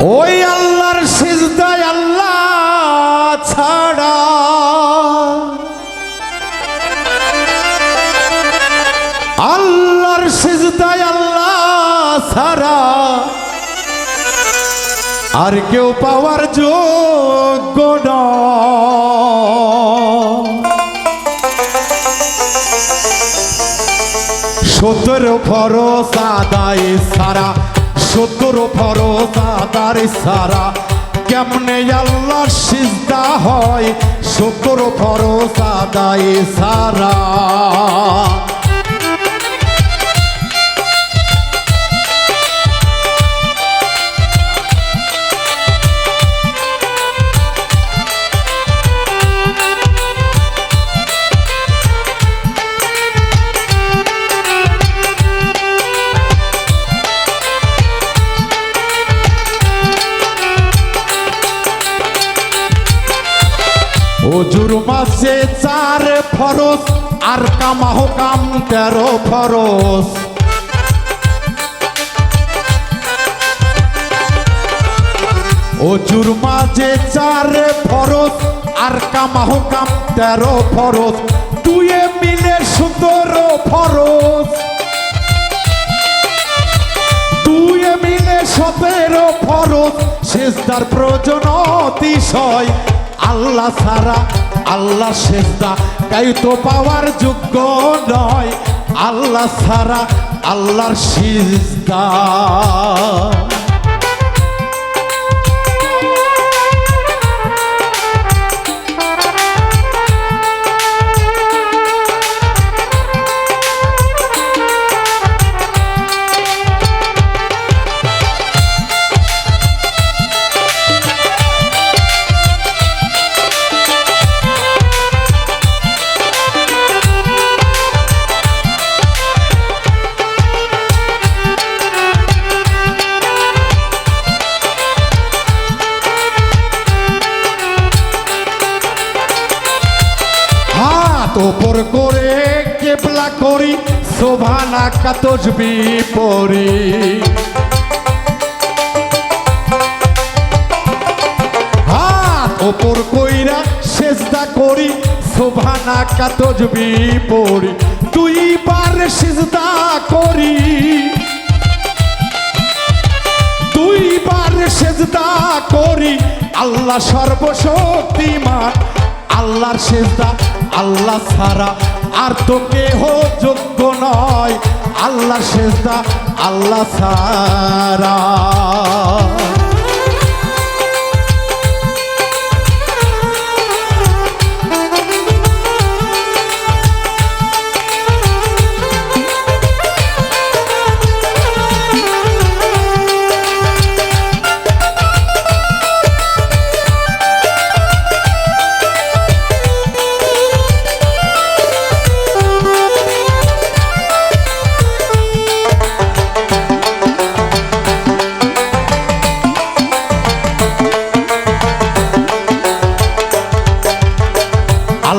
ওই আল্লাহর সিজদায় আল্লাহ ছাড়া আল্লাহর সিজদায় আল্লাহ ছাড়া আর কেউ পাওয়ার যোগ্য। সতেরো ফরস আদায় সারা আদার সারা। কেমনে আল্লাহ সিজদা হয়? শুক্র ফরস আদায় সারা। অজুর মাসে চার ফরস আর কামাহ কাম তেরো ফরস অজুর মাঝে চার ফরস আর কামাহ কাম তেরো ফরস দুয়ে মিলে সতেরো ফরস দুয়ে মিলে সতেরো ফরজ। শেষদার প্রয়োজন অতিশয়। আল্লাহ সারা আল্লাহ শেষদা তাই তো পাওয়ার যোগ্য নয়। আল্লাহ সারা আল্লাহর সিজদা। করি শোভানা কাতজবি পরি হাত ওপর কইরা সেজদা করি শোভানা কাতজবি পরি দুইবার সেজদা করি। দুইবার সেজদা করি, আল্লাহ সর্বশক্তিমান। আল্লাহর সেজদা আল্লাহ ছাড়া আর তো কেহ যোগ্য নয়। আল্লাহ সেজদা আল্লাহ ছাড়া।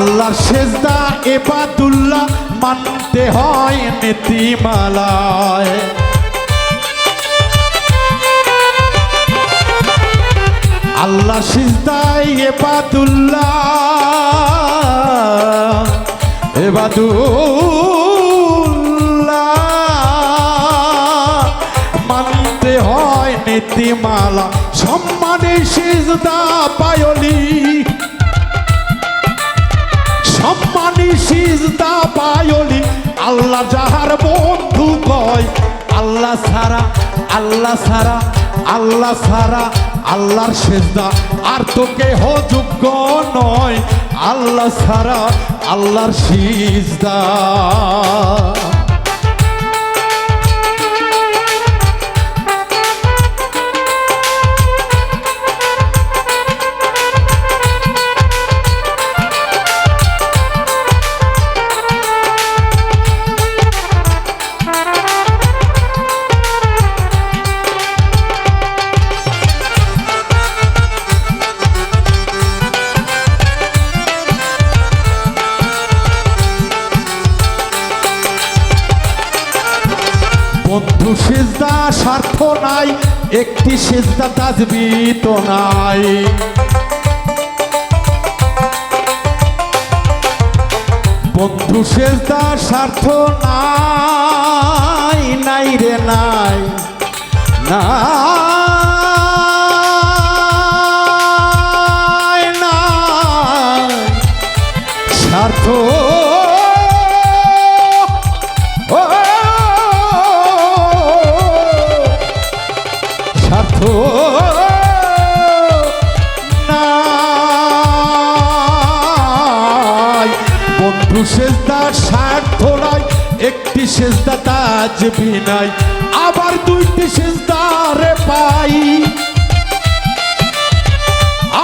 আল্লাহর সেজদা এবাদুল্লাহ মানতে হয় নীতিমালায়। আল্লাহ সিজদাই এবাদুল্লাহ এবাদুল্লাহ মানতে হয় নীতিমালা। সম্মানে সিজদা পায়লি পায়লি, আল্লাহ যাহার বন্ধু কয়, আল্লাহ সারা আল্লাহ সারা আল্লাহ সারা আল্লাহর সেজদা আর তোকে কেহ যোগ্য নয়। আল্লাহ সারা আল্লাহর সিজদা। বন্ধু সিজদা স্বার্থ নাই একটি সেজদা তাজবি তো নাই বন্ধু সেজদা স্বার্থ নাই নাই রে নাই নাই স্বার্থ ও সেজদার স্বার্থ নাই, একটি সেজদা তাজবি নাই আবার দুইটি সেজদারে পাই।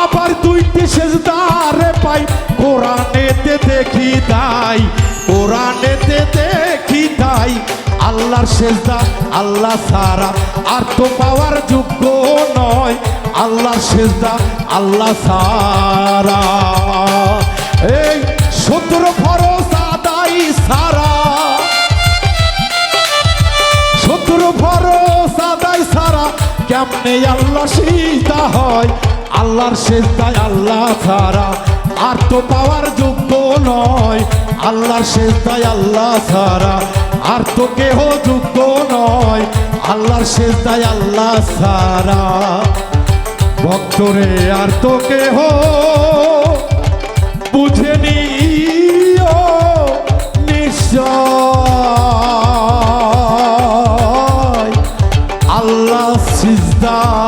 আবার দুইটি সেজদারে পাই, কোরআনেতে দেখি তাই কোরআনেতে দেখি তাই আল্লাহর সেজদা আল্লাহ সারা আর তো পাওয়ার যোগ্য নয়, আল্লাহর সেজদা আল্লাহ সারা এই কেমনে আল্লাহ সিজদা হয়। আল্লাহর সেজদায় আল্লাহ ছাড়া আর তো পাওয়ার যোগ্য নয়। আল্লাহর সেজদায় আল্লাহ ছাড়া আর তো কেহ যোগ্য নয়। আল্লাহর সেজদায় আল্লাহ ছাড়া। ভক্তরে, আর তো কেহ বুঝেনি தான்